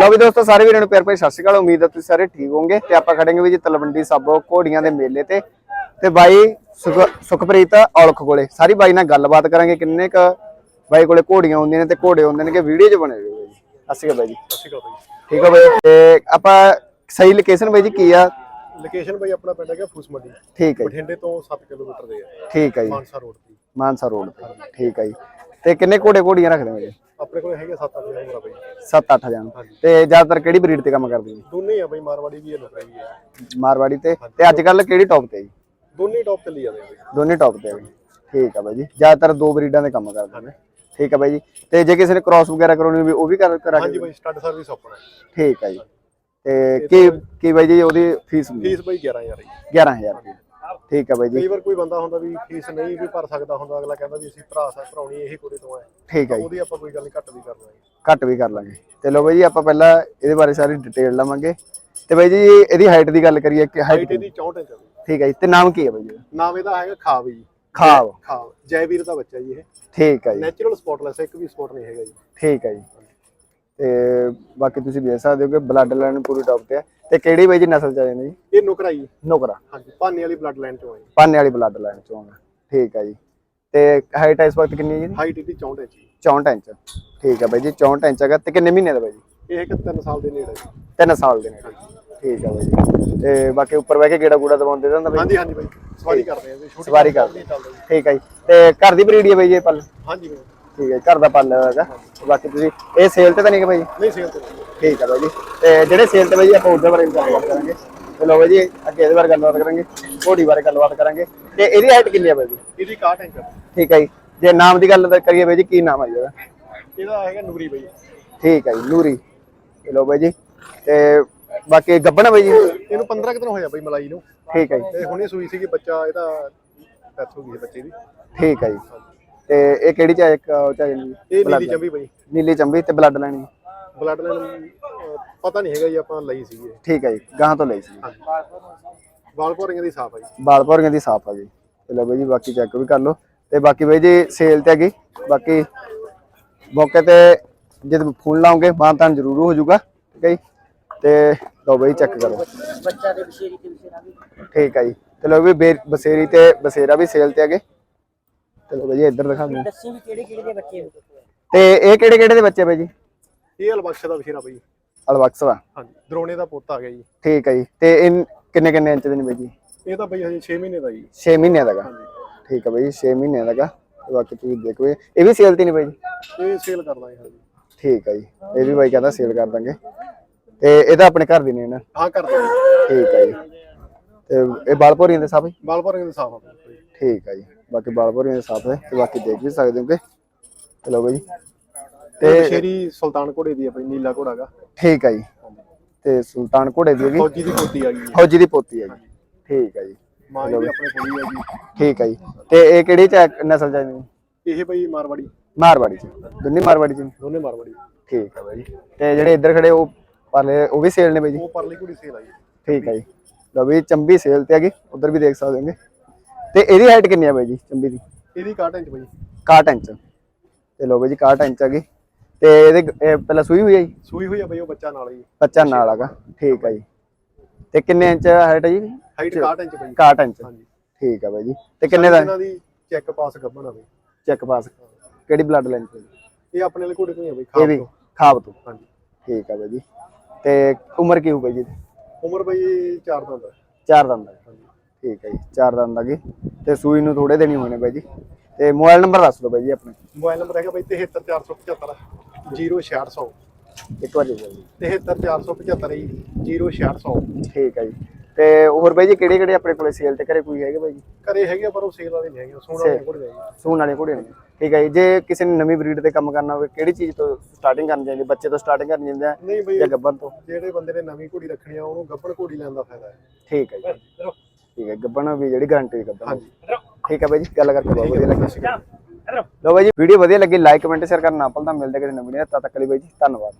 ਲਓ ਵੀ ਦੋਸਤੋ ਸਾਰੇ ਵੀਰਾਂ ਨੂੰ ਪਿਆਰ ਭਰੀ ਸਤਿ ਸ਼੍ਰੀ ਅਕਾਲ। ਉਮੀਦ ਹੈ ਤੁਸੀਂ ਸਾਰੇ ਠੀਕ ਹੋਵੋਗੇ ਤੇ ਆਪਾਂ ਖੜेंगे ਵੀ ਜੀ ਤਲਵੰਡੀ ਸਾਬੋ ਘੋੜੀਆਂ ਦੇ ਮੇਲੇ ਤੇ। ਤੇ ਬਾਈ ਸੁਖ- ਸੁਖਪ੍ਰੀਤ ਔਲਖ ਕੋਲੇ। ਸਾਰੀ ਬਾਈ ਨਾਲ ਗੱਲਬਾਤ ਕਰਾਂਗੇ ਕਿੰਨੇ ਕ ਬਾਈ ਕੋਲੇ ਘੋੜੀਆਂ ਹੁੰਦੀਆਂ ਨੇ ਤੇ ਘੋੜੇ ਹੁੰਦੇ ਨੇ ਕਿ ਵੀਡੀਓ 'ਚ ਬਣੇ ਹੋਏ ਬਾਈ ਸਤਿ ਸ਼੍ਰੀ ਅਕਾਲ ਬਾਈ ਜੀ। ਸਤਿ ਸ਼੍ਰੀ ਅਕਾਲ ਬਾਈ ਠੀਕ ਹੈ ਬਾਈ ਤੇ ਆਪਾਂ ਸਹੀ ਲੋਕੇਸ਼ਨ ਬਾਈ ਜੀ ਕੀ ਆ? ਲੋਕੇਸ਼ਨ ਬਾਈ ਆਪਣਾ ਪਿੰਡ ਹੈਗਾ ਫੂਸ ਮੰਡੀ ਠੀਕ ਹੈ ਜੀ। ਬਠਿੰਡੇ ਤੋਂ 7 ਕਿਲੋਮੀਟਰ ਦੇ ਆ। ਠੀਕ ਹੈ ਜੀ। ਮਾਨਸਾ ਰੋਡ ਤੇ। ਮਾਨਸਾ ਰੋਡ ਤੇ। ਠੀਕ ਹੈ ਜੀ। ਤੇ ਕਿੰਨੇ ਘੋੜੇ ਘੋੜੀਆਂ ਰੱਖਦੇ ਹੋ ਜੀ? ਆਪਣੇ ਕੋਲ ਹੈਗੇ 7-8 ਜਾਨਵਰ ਆ ਬਾਈ। 7-8 ਜਣ। ਤੇ ਜ਼ਿਆਦਾਤਰ ਕਿਹੜੀ ਬਰੀਡ ਤੇ ਕੰਮ ਕਰਦੇ ਜੀ ਦੋਨੇ ਹੀ ਆ ਬਾਈ ਮਾਰਵਾੜੀ ਵੀ ਹੈ ਨੁਕਰੀ ਵੀ ਹੈ ਮਾਰਵਾੜੀ ਤੇ। ਤੇ ਅੱਜ ਕੱਲ ਕਿਹੜੀ ਟੌਪ ਤੇ ਜੀ? ਦੋਨੇ ਟੌਪ ਚੱਲੀ ਜਾਂਦੇ ਆ ਬਾਈ। ਦੋਨੇ ਟੌਪ ਤੇ ਆ ਜੀ ਠੀਕ ਆ ਬਾਈ ਜੀ। ਜ਼ਿਆਦਾਤਰ ਦੋ ਬਰੀਡਾਂ ਦੇ ਕੰਮ ਕਰਦੇ ਨੇ। ਠੀਕ ਆ ਬਾਈ ਜੀ। ਤੇ ਜੇ ਕਿਸੇ ਨੇ ਕ੍ਰਾਸ ਵਗੈਰਾ ਕਰਾਉਣੀ ਹੋਵੇ ਉਹ ਵੀ ਕਰ ਕਰਾ ਹਾਂਜੀ ਬਾਈ ਸਟੱਡ ਸਰਵਿਸ ਆਪਣਾ ਹੈ। ਠੀਕ ਆ ਜੀ। ਤੇ ਕੀ ਕੀ ਬਾਈ ਜੀ ਉਹਦੀ ਫੀਸ ਹੁੰਦੀ ਫੀਸ ਬਾਈ 11000 ਹੈ 11000 ਠੀਕ ਆ ਬਾਈ ਜੀ। ਕਈ ਵਾਰ ਕੋਈ ਬੰਦਾ ਹੁੰਦਾ ਵੀ ਫੀਸ ਨਹੀਂ ਵੀ ਭਰ ਸਕਦਾ ਹੁੰਦਾ ਅਗਲਾ ਕਹਿੰਦਾ ਵੀ ਅਸੀਂ ਭਰਾ ਸਾ ਭਰਾਉਣੀ ਇਹ ਕੋਲੇ ਤੋਂ ਹੈ ਠੀਕ ਆ ਜੀ। ਉਹਦੀ ਆਪਾਂ ਕੋਈ ਗੱਲ ਨਹੀਂ ਘੱਟ ਵੀ ਕਰ ਲਾਂਗੇ। ਘੱਟ ਵੀ ਕਰ ਲਾਂਗੇ। ਤੇ ਲੋ ਬਾਈ ਜੀ ਆਪਾਂ ਪਹਿਲਾਂ ਇਹਦੇ ਬਾਰੇ ਸਾਰੀ ਡਿਟੇਲ ਲਵਾਂਗੇ। ਤੇ ਬਾਈ ਜੀ ਇਹਦੀ ਹਾਈਟ ਦੀ ਗੱਲ ਕਰੀਏ ਕਿ ਹਾਈਟ ਇਹਦੀ 64 ਇੰਚ ਆ ਬਾਈ। ਠੀਕ ਆ ਜੀ ਤੇ ਨਾਮ ਕੀ ਹੈ ਬਾਈ ਜੀ? ਨਾਮ ਇਹਦਾ ਹੈਗਾ ਖਾਬ ਜੀ। ਖਾਬ ਖਾਬ ਜੈਵੀਰ ਦਾ ਬੱਚਾ ਜੀ ਇਹ। ਠੀਕ ਆ ਜੀ। ਨੈਚੁਰਲ ਸਪੌਟਲੈਸ ਇੱਕ ਵੀ ਸਪੌਟ ਨਹੀਂ ਹੈਗਾ ਜੀ। ਠੀਕ ਹੈ ਜੀ। ਤੇ ਬਾਕੀ ਤੁਸੀਂ ਦੇਖ ਸਕਦੇ ਹੋ ਕਿ ਬਲੱਡ ਲਾਈਨ ਪੂਰੀ ਟੌਪ ਤੇ ਹੈ। ਤੇ ਕਿਹੜੀ ਬਾਈ ਜੀ ਨਸਲ ਚ ਆ ਜਾਂਦੀ ਜੀ? ਇਹ ਨੁਕਰਾ ਜੀ। ਨੋਕਰਾ। ਹਾਂਜੀ ਭਾਨੇ ਵਾਲੀ ਬਲੱਡ ਲਾਈਨ ਚੋਂ ਹੈ ਪਾਨੇ ਵਾਲੀ ਬਲੱਡ ਲਾਈਨ ਚੋਂ ਆਉਂਦਾ ਠੀਕ ਹੈ ਜੀ। ਤੇ ਹਾਈਟ ਇਸ ਵਕਤ ਕਿੰਨੀ ਹੈ ਜੀ? ਹਾਈਟ ਇਹਦੀ 64 ਇੰਚ ਜੀ। 64 ਇੰਚ। ਠੀਕ ਹੈ ਬਾਈ ਜੀ 64 ਇੰਚ ਹੈਗਾ। ਤੇ ਕਿੰਨੇ ਮਹੀਨੇ ਦਾ ਬਾਈ ਜੀ? ਇਹ ਇੱਕ 3 ਸਾਲ ਦੇ ਨੇੜੇ ਜੀ। 3 ਸਾਲ ਦੇ ਨੇ ਠੀਕ ਹੈ ਬਾਈ ਜੀ। ਤੇ ਬਾਕੀ ਉੱਪਰ ਬਹਿ ਕੇ ਗੇੜਾ ਗੂੜਾ ਦਵਾਉਂਦੇ ਰਹਿੰਦਾ ਬਾਈ ਹਾਂਜੀ ਹਾਂਜੀ ਬਾਈ। ਸਵਾਰੀ ਕਰਦੇ ਆ ਜੀ। ਛੋਟੀ ਸਵਾਰੀ ਕਰਦੇ ਠੀਕ ਹੈ ਜੀ। ਤੇ ਘਰ ਦੀ ਬਰੀਡ ਹੀ ਬਾਈ ਜੀ ਪਲ? ਹਾਂਜੀ ਬਾਈ। ਠੀਕ ਹੈ ਘਰ ਦਾ ਪਲ ਹੈਗਾ। ਬਾਕੀ ਤੁਸੀਂ ਇਹ ਸੇਲ ਤੇ ਤਾਂ ਨਹੀਂ ਕਿ ਜੀ? ਨਹੀਂ ਸੇਲ ਤੇ ਠੀਕ ਹੈ ਬਾਈ ਜੀ। ਤੇ ਜਿਹੜੇ ਸੇਲ ਤੇ ਜੀ ਆਪਾਂ ਉਹਦੇ ਬਾਰੇ ਗੱਲਬਾਤ ਕਰਾਂਗੇ। ਤੇ ਬਾਈ ਜੀ ਅੱਗੇ ਇਹਦੇ ਬਾਰੇ ਗੱਲਬਾਤ ਕਰਾਂਗੇ ਘੋੜੀ ਬਾਰੇ ਗੱਲਬਾਤ ਕਰਾਂਗੇ। ਤੇ ਇਹਦੀ ਹਾਈਟ ਕਿੰਨੀ ਹੈ ਬਾਈ ਜੀ? ਇਹਦੀ 61 ਇੰਚ ਠੀਕ ਹੈ ਜੀ। ਜੇ ਨਾਮ ਦੀ ਗੱਲ ਕਰੀਏ ਬਾਈ ਜੀ ਕੀ ਨਾਮ ਹੈ ਇਹਦਾ? ਇਹਦਾ ਹੈਗਾ ਨੂਰੀ ਬਾਈ ਠੀਕ ਹੈ ਜੀ ਨੂਰੀ। ਤੇ ਲਓ ਬਾਈ ਜੀ। ਤੇ ਬਾਕੀ ਗੱਬਣ ਬਾਈ ਜੀ? ਇਹਨੂੰ 15 ਕੁ ਦਿਨ ਹੋਇਆ ਬਾਈ ਮਲਾਈ ਨੂੰ। ਠੀਕ ਹੈ ਜੀ। ਤੇ ਹੁਣੇ ਸੂਈ ਸੀਗੀ ਬੱਚਾ ਇਹਦਾ ਡੈਥ ਹੋ ਗਈ ਬੱਚੇ ਦੀ। ਠੀਕ ਹੈ ਜੀ। ਤੇ ਇਹ ਕਿਹੜੀ ਚਾਹ ਇੱਕ ਚਾਹ ਇਹ ਨੀਲੀ ਚੰਬੀ ਬਾਈ। ਨੀਲੀ ਚੰਬੀ ਤੇ ਬਲੱਡ ਲੈਣੀ ਬਲੱਡ ਲਾਈਨ ਪਤਾ ਨਹੀਂ ਹੈਗਾ ਜੀ ਆਪਾਂ ਲਈ ਸੀਗੀ ਇਹ। ਠੀਕ ਹੈ ਜੀ ਗਾਂ ਤੋਂ ਲਈ ਸੀ। ਭੋਰੀਆਂ ਦੀ ਸਾਫ਼ ਆ ਜੀ। ਬਾਲ ਭੌਰੀਆਂ ਦੀ ਸਾਫ਼ ਆ ਗਈ ਤੇ ਲਓ ਬਾਈ ਜੀ ਬਾਕੀ ਚੈੱਕ ਵੀ ਕਰ ਲਓ। ਤੇ ਬਾਕੀ ਬਾਈ ਜੀ ਸੇਲ ਤੇ ਹੈਗੀ। ਬਾਕੀ ਮੌਕੇ ਤੇ ਜਦ ਫੋਨ ਲਾਉਂਗੇ ਮਾਨਤਾਨ ਜ਼ਰੂਰ ਹੋ ਜਾਊਗਾ। ਠੀਕ ਹੈ ਜੀ। ਤੇ ਲਓ ਬਾਈ ਚੈੱਕ ਕਰੋ। ਬੱਚਾ ਦੇ ਬਸ਼ੇਰੀ ਤੇ ਬਸ਼ੇਰਾ ਵੀ। ਠੀਕ ਹੈ ਜੀ। ਤੇ ਲਓ ਵੀ ਬਸੇਰੀ ਤੇ ਬਸੇਰਾ ਵੀ ਸੇਲ ਤੇ ਹੈਗੇ। ਤੇ ਲਓ ਬਾਈ ਜੀ ਇੱਧਰ ਦਿਖਾ ਦਿਓ। ਦੱਸੀ ਵੀ ਕਿਹੜੇ ਕਿਹੜੇ ਦੇ ਬੱਚੇ ਹੋ? ਤੇ ਇਹ ਕਿਹੜੇ ਕਿਹੜੇ ਦੇ ਬੱਚੇ ਬਾਈ ਜੀ? ਇਹ ਅਲਬਖਸ਼ ਦਾ ਬਸ਼ੀਰਾ ਬਾਈ। ਅਲਬਕਸਵਾ ਹਾਂਜੀ ਦਰੋਣੇ ਦਾ ਪੁੱਤ ਆ ਗਿਆ ਜੀ। ਠੀਕ ਹੈ ਜੀ। ਤੇ ਇਹ ਕਿੰਨੇ ਕਿੰਨੇ ਇੰਚ ਦੇ ਨੇ ਬਾਈ ਜੀ? ਇਹ ਤਾਂ ਬਾਈ ਹਜੇ 6 ਮਹੀਨੇ ਦਾ ਜੀ। 6 ਮਹੀਨਿਆਂ ਦਾ ਗਾ। ਠੀਕ ਹੈ ਬਾਈ ਜੀ 6 ਮਹੀਨਿਆਂ ਦਾ ਗਾ। ਤੇ ਬਾਕੀ ਤੁਸੀਂ ਦੇਖੋ ਇਹ ਇਹ ਵੀ ਸੇਲ ਤੇ ਨਹੀਂ ਬਾਈ ਜੀ? ਇਹ ਸੇਲ ਕਰਦਾ ਹੈ ਹਾਂਜੀ। ਠੀਕ ਹੈ ਜੀ। ਇਹ ਵੀ ਬਾਈ ਕਹਿੰਦਾ ਸੇਲ ਕਰ ਦਾਂਗੇ। ਤੇ ਇਹਦਾ ਆਪਣੇ ਘਰ ਦੀ ਨੇ ਨਾ? ਹਾਂ ਕਰਦਾ ਜੀ ਠੀਕ ਹੈ ਜੀ। ਤੇ ਇਹ ਬਾਲਪੁਰੀਆਂ ਦੇ ਸਾਫ਼ ਹੈ ਦੀ ਸਾਫ਼ ਆ ਬਾਈ। ਠੀਕ ਹੈ ਜੀ। ਬਾਕੀ ਬਾਲਪੁਰੀਆਂ ਦੇ ਸਾਫ਼ ਹੈ ਤੇ ਬਾਕੀ ਦੇਖ ਵੀ ਸਕਦੇ ਹੋਗੇ ਚਲੋ ਬਾਈ। ਤੇ ਬਸ਼ੇਰੀ ਸੁਲਤਾਨ ਘੋੜੇ ਦੀ ਆ ਨੀਲਾ ਘੋੜਾ ਠੀਕ ਹੈ ਜੀ। ਤੇ ਸੁਲਤਾਨ ਘੋੜੇ ਦੀ ਹੈਗੀ ਫੌਜੀ ਦੀ ਪੋਤੀ ਆ ਗਈ ਫੌਜੀ ਦੀ ਪੋਤੀ ਹੈ ਜੀ। ਠੀਕ ਹੈ ਜੀ। ਮਾਂ ਵੀ ਆਪਣੇ ਕੋਲ ਹੀ ਆ ਜੀ। ਠੀਕ ਹੈ ਜੀ। ਤੇ ਇਹ ਕਿਹੜੀ ਚ ਹੈ- ਨਸਲ ਚ ਹੈ ਜੀ? ਇਹ ਬਾਈ ਮਾਰਵਾੜੀ। ਮਾਰਵਾੜੀ ਚ। ਦੋਨੇ ਮਾਰਵਾੜੀ ਚ? ਦੋਨੇ ਮਾਰਵਾੜੀ। ਠੀਕ ਹੈ ਬਾਈ। ਤੇ ਜਿਹੜੇ ਇੱਧਰ ਖੜੇ ਉਹ ਪਰਲੇ ਉਹ ਵੀ ਸੇਲ ਨੇ ਬਾਈ ਜੀ? ਉਹ ਪਰਲੀ ਘੋੜੀ ਸੇਲ ਆ ਜੀ। ਠੀਕ ਹੈ ਜੀ। ਲਓ ਵੀ ਚੰਬੀ ਸੇਲ ਤੇ ਹੈਗੀ ਉਧਰ ਵੀ ਦੇਖ ਸਕਦੇ ਹੋਗੇ ਤੇ ਇਹਦੀ ਹਾਈਟ ਕਿੰਨੀ ਹੈ ਬਾਈ ਜੀ ਚੰਬੀ ਦੀ? ਇਹਦੀ 61 ਇੰਚ ਬਾਈ। 61 ਇੰਚ। ਤੇ ਲਓ ਬਾਈ ਜੀ 61 ਇੰਚ ਹੈਗੀ ਤੇ ਇਹਦੇ ਇਹ ਪਹਿਲਾਂ ਸੂਈ ਹੋਈ ਹੈ ਜੀ? ਸੂਈ ਹੋਈ ਆ ਬਾਈ ਉਹ ਬੱਚਾ ਨਾਲ ਹੀ। ਬੱਚਾ ਨਾਲ ਹੈਗਾ ਠੀਕ ਹੈ ਜੀ। ਤੇ ਕਿੰਨੇ ਇੰਚ ਹਾਈਟ ਹੈ ਜੀ? ਹਾਈਟ 61 ਇੰਚ ਬਾਈ। 61 ਇੰਚ। ਹਾਂਜੀ। ਠੀਕ ਹੈ ਬਾਈ ਜੀ। ਤੇ ਕਿੰਨੇ ਦਾ? ਇਹਨਾਂ ਦੀ ਚੈੱਕ ਪਾਸ ਗੱਬਣ ਆ ਬਾਈ। ਚੈੱਕ ਪਾਸ ਕਿਹੜੀ ਬਲੱਡ ਲਾਈਨ ਤੋਂ ਜੀ? ਇਹ ਆਪਣੇ ਵਾਲੇ ਘੋੜੇ ਤੋਂ ਹੀ ਆ ਬਾਈ ਖਾਬ ਤੋਂ। ਖਾਬ ਤੋਂ। ਹਾਂਜੀ। ਠੀਕ ਹੈ ਬਾਈ ਜੀ। ਤੇ ਉਮਰ ਕੀ ਹੋਊ ਬਾਈ ਜੀ? ਉਮਰ ਬਾਈ 4 ਦਾ ਹੁੰਦਾ ਚਾਰ ਦੰਦ ਹੈ ਠੀਕ ਹੈ ਜੀ ਚਾਰ ਦੰਦ ਹੈਗੇ ਤੇ ਸੂਈ ਨੂੰ ਥੋੜੇ ਹੀ ਹੋਣੇ ਬਾਈ ਜੀ। ਤੇ ਮੋਬਾਈਲ ਨੰਬਰ ਦੱਸ ਦਿਓ ਬਾਈ ਜੀ ਆਪਣਾ। ਮੋਬਾਈਲ ਨੰਬਰ ਹੈਗਾ ਬਾਈ 73475 0600 ਇੱਕ ਵਾਰ ਜੀ। ਬਾਈ ਜੀ 73475 0600 ਠੀਕ ਹੈ ਜੀ। ਤੇ ਹੋਰ ਬਾਈ ਜੀ ਕਿਹੜੇ ਕਿਹੜੇ ਆਪਣੇ ਕੋਲੇ ਸੇਲ ਤੇ ਘਰੇ ਕੋਈ ਹੈਗੇ ਬਾਈ ਜੀ? ਘਰੇ ਹੈਗੇ ਆ ਪਰ ਉਹ ਸੇਲ ਵਾਲੇ ਨਹੀਂ ਹੈਗੇ ਸੋਨਾ ਵਾਲੇ ਘੋੜੇ ਹੈਗੇ ਸੂਣ ਵਾਲੇ ਘੋੜੇ ਨੇ। ਠੀਕ ਹੈ ਜੀ। ਜੇ ਕਿਸੇ ਨੇ ਨਵੀਂ ਬਰੀਡ ਤੇ ਕੰਮ ਕਰਨਾ ਹੋਵੇ ਕਿਹੜੀ ਚੀਜ਼ ਤੋਂ ਸਟਾਰਟਿੰਗ ਕਰਨੀ ਚਾਹੀਦੀ? ਬੱਚੇ ਤੋਂ ਸਟਾਰਟਿੰਗ ਕਰਨੀ ਨਹੀਂ ਬਈ ਜਾਂ ਗੱਬਨ ਤੋਂ? ਜਿਹੜੇ ਬੰਦੇ ਨੇ ਨਵੀਂ ਘੋੜੀ ਰੱਖਣੀ ਆ ਉਹਨੂੰ ਗੱਬੜ ਘੋੜੀ ਲੈਣ ਦਾ ਫਾਇਦਾ ਹੈ। ਠੀਕ ਹੈ ਜੀ। ਠੀਕ ਹੈ ਗੱਬਨ ਵੀ ਜਿਹੜੀ ਗਾਰੰਟੀ ਗੱਬਨ ਹਾਂਜੀ। ਠੀਕ ਹੈ ਬਾਈ ਜੀ ਗੱਲ ਕਰਕੇ ਬਹੁਤ ਵਧੀਆ ਲੱਗੀ। ਲੋ ਬਾਈ ਜੀ ਵੀਡੀਓ ਵਧੀਆ ਲੱਗੀ ਲਾਈਕ ਕਮੈਂਟ ਸ਼ੇਅਰ ਕਰਨਾ ਨਾ ਭੁੱਲਣਾ ਮਿਲਦੇ ਕਿਸੇ ਨਵੀਂ ਵੀਡੀਓ ਤਦ ਤੱਕ ਲਈ ਬਾਈ ਜੀ ਧੰਨਵਾਦ।